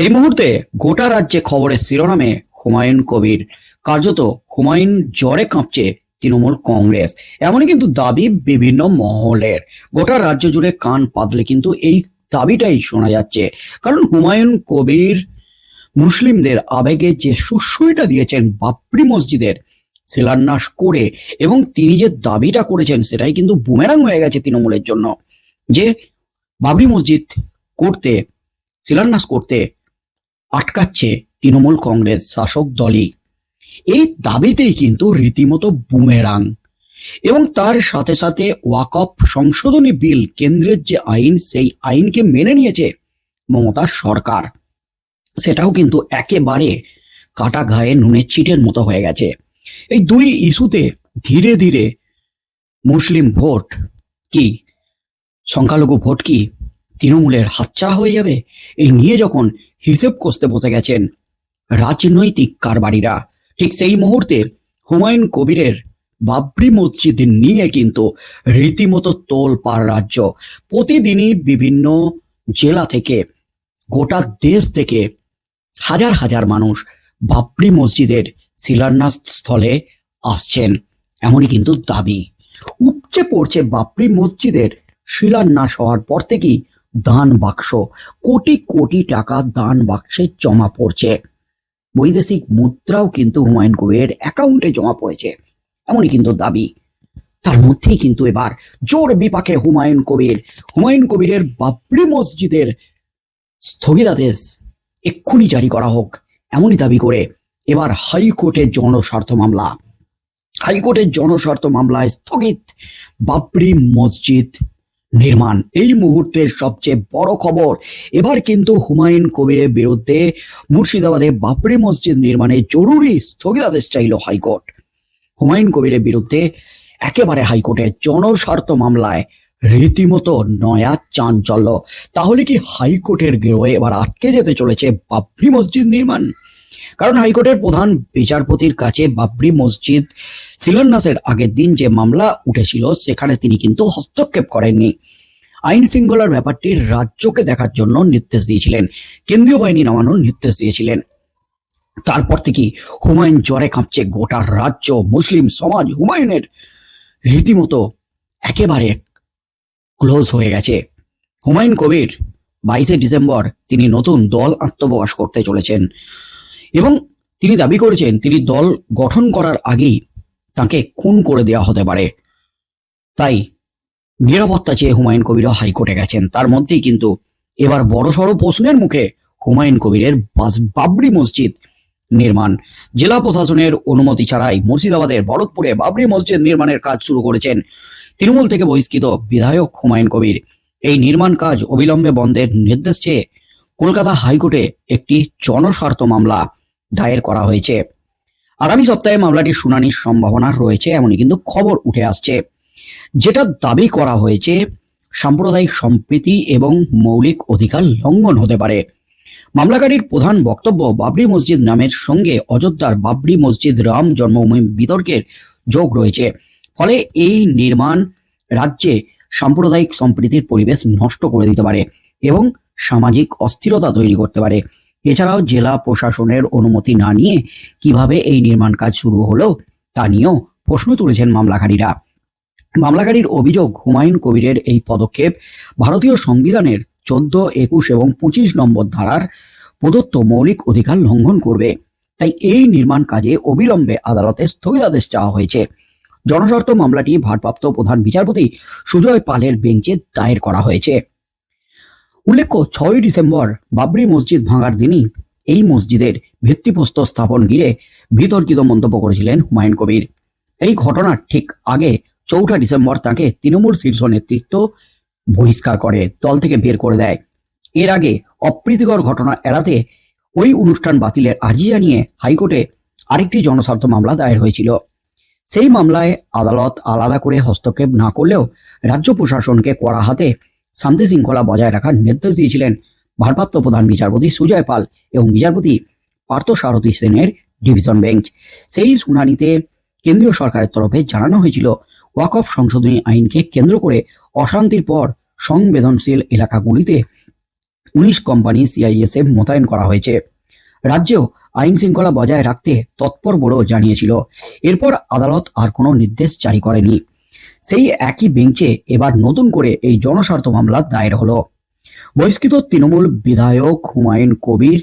এই মুহূর্তে গোটা রাজ্যে খবরের শিরোনামে হুমায়ুন কবির। কার্যত হুমায়ুন জ্বরে কাঁপছে তৃণমূল কংগ্রেস। এমনই কিন্তু দাবি বিভিন্ন মহলের। গোটা রাজ্য জুড়ে কান পাতলে কিন্তু এই দাবিটাই শোনা যাচ্ছে। কারণ হুমায়ুন কবির মুসলিমদের আবেগে যে সুশ্রয়টা দিয়েছেন বাবরি মসজিদের শিলান্যাস করে এবং তিনি যে দাবিটা করেছেন সেটাই কিন্তু বুমেরাং হয়ে গেছে তৃণমূলের জন্য। যে বাবরি মসজিদ করতে, শিলান্যাস করতে আটকাচ্ছে তৃণমূল কংগ্রেস শাসক দলই। এই দাবিতেই কিন্তু রীতিমতো বুমেরাং। এবং তার সাথে সাথে ওয়াকফ সংশোধনী বিল, কেন্দ্রের যে আইন, সেই আইনকে মেনে নিয়েছে মমতার সরকার। সেটাও কিন্তু একেবারে কাটা ঘায়ে নুনের চিটের মতো হয়ে গেছে। এই দুই ইস্যুতে ধীরে ধীরে মুসলিম ভোট কি, সংখ্যালঘু ভোট কি তৃণমূলের হাতছাড়া হয়ে যাবে? এই নিয়ে যখন হিসেব কষতে বসে গেছেন রাজনৈতিক কারবারিরা, ঠিক সেই মুহূর্তে হুমায়ুন কবিরের বাবরি মসজিদ নিয়ে কিন্তু রীতিমতো তোল পার রাজ্য। প্রতিদিনই বিভিন্ন জেলা থেকে, গোটা দেশ থেকে হাজার হাজার মানুষ বাবরি মসজিদের শিলান্যাস স্থলে আসছেন। এমনই কিন্তু দাবি। উপচে পড়ছে বাবরি মসজিদের শিলান্যাস হওয়ার পর থেকেই দান বাক্স। কোটি কোটি টাকা দান বাক্সে জমা পড়ছে। বৈদেশিক মুদ্রাও কিন্তু হুমায়ুন কবিরের অ্যাকাউন্টে জমা পড়েছে। এমনই কিন্তু দাবি। তার মধ্যেই কিন্তু এবার জোর বিপাকে হুমায়ুন কবির। হুমায়ুন কবিরের বাবরি মসজিদের স্থগিতাদেশ এক্ষুনি জারি করা হোক। এমনই দাবি করে এবার হাইকোর্টের জনস্বার্থ মামলা। হাইকোর্টের জনস্বার্থ মামলায় স্থগিত বাবরি মসজিদ নির্মাণ। এই মুহূর্তের সবচেয়ে বড় খবর, এবার কিন্তু হুমায়ুন কবিরের বিরুদ্ধে মুর্শিদাবাদে বাবরি মসজিদ নির্মাণে জরুরি স্থগিতাদেশ চাইল হাইকোর্ট। হুমায়ুন কবিরের বিরুদ্ধে একেবারে হাইকোর্টে জনস্বার্থ মামলায় রীতিমতো নয়া চাঞ্চল্য। তাহলে কি হাইকোর্টের গেরোয়ে এবার আটকে যেতে চলেছে বাবরি মসজিদ নির্মাণ? কারণ হাইকোর্টের প্রধান বিচারপতির কাছে বাবরি মসজিদ শিলান্যাসের আগের দিন যে মামলা উঠেছিল, সেখানে তিনি কিন্তু হস্তক্ষেপ করেননি। আইন শৃঙ্খলার ব্যাপারটি রাজ্যকে দেখার জন্য নির্দেশ দিয়েছিলেন। কেন্দ্রীয় বাহিনী নামানোর নির্দেশ দিয়েছিলেন। তারপর থেকে হুমায়ুন জ্বরে কাঁপছে গোটা রাজ্য, মুসলিম সমাজ, হুমায়ুনের রীতিমতো একেবারে ক্লোজ হয়ে গেছে। হুমায়ুন কবির, বাইশে ডিসেম্বর, তিনি নতুন দল আত্মপ্রকাশ করতে চলেছেন। এবং তিনি দাবি করেছেন, তিনি দল গঠন করার আগেই তাকে খুন করে দেওয়া হতে পারে। তাই নিরাপত্তা চেয়ে হুমায়ুন কবিরও হাইকোর্টে গেছেন। তার মধ্যেই কিন্তু এবার বড়সড় প্রশ্নের মুখে হুমায়ুন কবিরের বাবরি মসজিদ নির্মাণ। জেলা প্রশাসনের অনুমতি ছাড়াই মুর্শিদাবাদের ভরতপুরে বাবরি মসজিদ নির্মাণের কাজ শুরু করেছেন তৃণমূল থেকে বহিষ্কৃত বিধায়ক হুমায়ুন কবির। এই নির্মাণ কাজ অবিলম্বে বন্ধের নির্দেশ চেয়ে কলকাতা হাইকোর্টে একটি জনস্বার্থ মামলা দায়ের করা হয়েছে। আগামী সপ্তাহে মামলাটির শুনানির সম্ভাবনা রয়েছে, এমনই কিন্তু খবর উঠে আসছে। যেটা দাবি করা হয়েছে, সাম্প্রদায়িক সম্প্রীতি এবং মৌলিক অধিকার লঙ্ঘন হতে পারে। মামলাকারীর প্রধান বক্তব্য, বাবরি মসজিদ নামের সঙ্গে অযোধ্যার বাবরি মসজিদ রাম জন্মভূমি বিতর্কের যোগ রয়েছে। ফলে এই নির্মাণ রাজ্যে সাম্প্রদায়িক সম্প্রীতির পরিবেশ নষ্ট করে দিতে পারে এবং সামাজিক অস্থিরতা তৈরি করতে পারে। এছাড়াও জেলা প্রশাসনের অনুমতি না নিয়ে কীভাবে এই নির্মাণ কাজ শুরু হলো তা নিয়েও প্রশ্ন তুলেছেন মামলাকারীরা। মামলাকারীর অভিযোগ, হুমায়ুন কবিরের এই পদক্ষেপ ভারতীয় সংবিধানের চোদ্দ, একুশ এবং পঁচিশ নম্বর ধারার প্রদত্ত মৌলিক অধিকার লঙ্ঘন করবে। তাই এই নির্মাণ কাজে অবিলম্বে আদালতে স্থগিতাদেশ চাওয়া হয়েছে। জনস্বার্থ মামলাটি ভারপ্রাপ্ত প্রধান বিচারপতি সুজয় পালের বেঞ্চে দায়ের করা হয়েছে। উল্লেখ্য ছয় ডিসেম্বর বাবরি মসজিদ ভাঙার দিনই এই মসজিদের ভিত্তিপ্রস্তর স্থাপন ঘিরে বিতর্কিত মন্তব্য করেছিলেন হুমায়ুন কবির। এই ঘটনার ঠিক আগে চৌঠা ডিসেম্বর তাকে তৃণমূল শীর্ষ নেতৃত্ব বহিষ্কার করে, দল থেকে বের করে দেয়। এর আগে অপ্রীতিকর ঘটনা এড়াতে ওই অনুষ্ঠান বাতিলের আর্জি জানিয়ে হাইকোর্টে আরেকটি জনস্বার্থ মামলা দায়ের হয়েছিল। সেই মামলায় আদালত আলাদা করে হস্তক্ষেপ না করলেও রাজ্য প্রশাসনকে কড়া হাতে শান্তি শৃঙ্খলা বজায় রাখার নির্দেশ দিয়েছিলেন ভারপ্রাপ্ত প্রধান বিচারপতি সুজয় পাল এবং বিচারপতি পার্থ সারথী সেনের ডিভিশন বেঞ্চ। সেই শুনানিতে কেন্দ্রীয় সরকারের তরফে জানানো হয়েছিল ওয়াকফ সংশোধনী আইনকে কেন্দ্র করে অশান্তির পর সংবেদনশীল এলাকাগুলিতে উনিশ কোম্পানি সিআইএসএফ মোতায়েন করা হয়েছে। রাজ্যেও আইন শৃঙ্খলা বজায় রাখতে তৎপর বলেও জানিয়েছিল। এরপর আদালত আর কোনো নির্দেশ জারি করেনি। সেই একই বেঞ্চে এবার নতুন করে এই জনস্বার্থ মামলা দায়ের হলো। বহিষ্কৃত তৃণমূল বিধায়ক হুমায়ুন কবির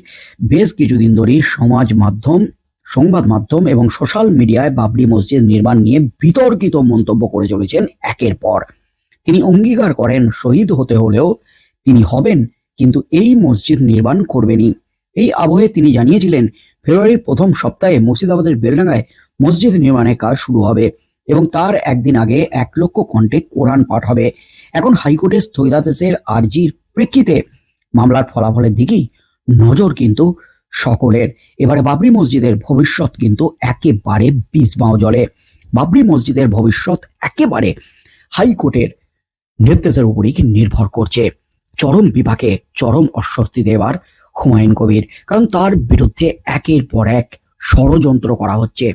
বেশ কিছুদিন ধরেই সমাজ মাধ্যম, সংবাদ মাধ্যম এবং সোশ্যাল মিডিয়ায় বাবরি মসজিদ নির্মাণ নিয়ে বিতর্কিত মন্তব্য করে চলেছেন একের পর। তিনি অঙ্গীকার করেন শহীদ হতে হলেও তিনি হবেন, কিন্তু এই মসজিদ নির্মাণ করবেনই। এই আবহে তিনি জানিয়েছিলেন, ফেব্রুয়ারির প্রথম সপ্তাহে মুর্শিদাবাদের বেলডাঙ্গায় মসজিদ নির্মাণের কাজ শুরু হবে। এবং তার একদিন আগে এক লক্ষ কণ্ঠে কোরআন পাঠ হবে। এখন হাইকোর্টের স্থগিতাদেশের আর্জির প্রেক্ষিতে মামলার ফলাফলের দিকেই নজর কিন্তু সকলের। এবারে বাবরি মসজিদের ভবিষ্যৎ কিন্তু একেবারে বিস্মাও জলে। বাবরি মসজিদের ভবিষ্যৎ একেবারে হাইকোর্টের নির্দেশের উপরই নির্ভর করছে। চরম বিভাগে চরম অস্বস্তি এবার হুমায়ুন কবির, কারণ তার বিরুদ্ধে একের পর এক ষড়যন্ত্র করা হচ্ছে।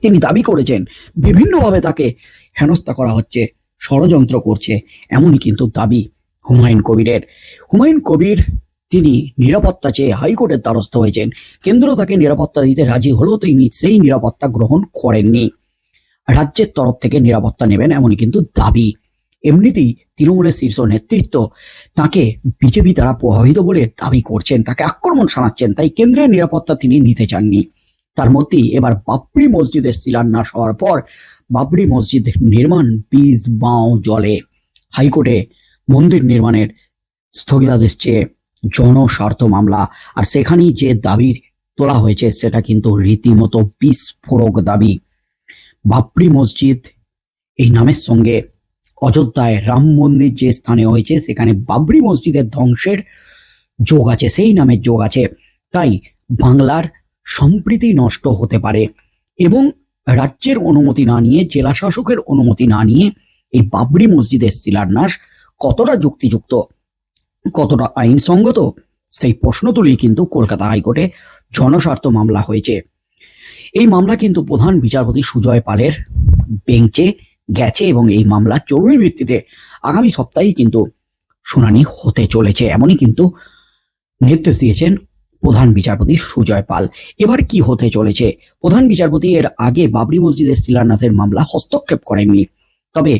তিনি দাবি করেছেন, বিভিন্নভাবে তাকে হেনস্থা করা হচ্ছে, ষড়যন্ত্র করছে, এমনই কিন্তু দাবি হুমায়ুন কবিরের। হুমায়ুন কবির তিনি নিরাপত্তা চেয়ে হাইকোর্টের দ্বারস্থ হয়েছেন। কেন্দ্র তাকে নিরাপত্তা দিতে রাজি হলেও তিনি সেই নিরাপত্তা গ্রহণ করেননি। রাজ্যের তরফ থেকে নিরাপত্তা নেবেন এমনই কিন্তু দাবি। এমনিতেই তৃণমূলের শীর্ষ নেতৃত্ব তাকে বিজেপি দ্বারা প্রভাবিত বলে দাবি করছেন, তাকে আক্রমণ শানাচ্ছেন, তাই কেন্দ্রের নিরাপত্তা তিনি নিতে চাননি। তার মধ্যেই এবার বাবরি মসজিদের শিলান্যাস হওয়ার পর বাবরি মসজিদ নির্মাণ বীজ, বাঁও, জলে। হাইকোর্টে মন্দির নির্মাণের স্থগিতাদেশ চেয়ে জনস্বার্থ মামলা। আর সেখানেই যে দাবি তোলা হয়েছে, সেটা কিন্তু রীতিমতো বিস্ফোরক দাবি। বাবরি মসজিদ এই নামের সঙ্গে অযোধ্যায় রাম মন্দির যে স্থানে হয়েছে, সেখানে বাবরি মসজিদের ধ্বংসের যোগ আছে, সেই নামের যোগ আছে। তাই বাংলার সম্প্রীতি নষ্ট হতে পারে এবং রাজ্যের অনুমতি না নিয়ে জেলা শাসকের অনুমতি না নিয়ে এই বাবরি মসজিদের শিলান্যাস কতটা যুক্তিযুক্ত, কতটা আইনসঙ্গত, সেই প্রশ্ন তুলেই কিন্তু কলকাতা হাইকোর্টে জনস্বার্থ মামলা হয়েছে। এই মামলা কিন্তু প্রধান বিচারপতি সুজয় পালের বেঞ্চে গেছে এবং এই মামলা জরুরি ভিত্তিতে আগামী সপ্তাহেই কিন্তু শুনানি হতে চলেছে। এমনই কিন্তু নির্দেশ দিয়েছেন প্রধান বিচারপতি সুজয় পাল। এবার কি হতে চলেছে? প্রধান বিচারপতি এর আগে বাবরি মসজিদের শিলান্যাসের মামলা হস্তক্ষেপ করেননি। তবে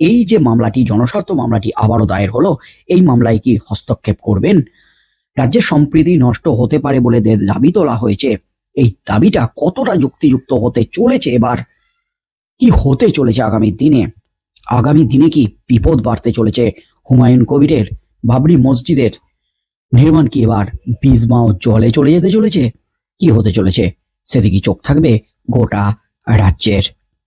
এই যে মামলাটি, জনস্বার্থ মামলাটি আবারও দায়ের হলো, এই মামলায় কি হস্তক্ষেপ করবেন? রাজ্যের সম্প্রীতি নষ্ট হতে পারে বলে দাবি তোলা হয়েছে। এই দাবিটা কতটা যুক্তিযুক্ত হতে চলেছে এবার? কি হতে চলেছে আগামী দিনে? আগামী দিনে কি বিপদ বাড়তে চলেছে? হুমায়ুন কবিরের বাবরি মসজিদের নির্মাণ কি এবার? বীজমাও জলে চলে যেতে চলেছে? কি হতে চলেছে? সেদিকে চোখ থাকবে গোটা রাজ্যের।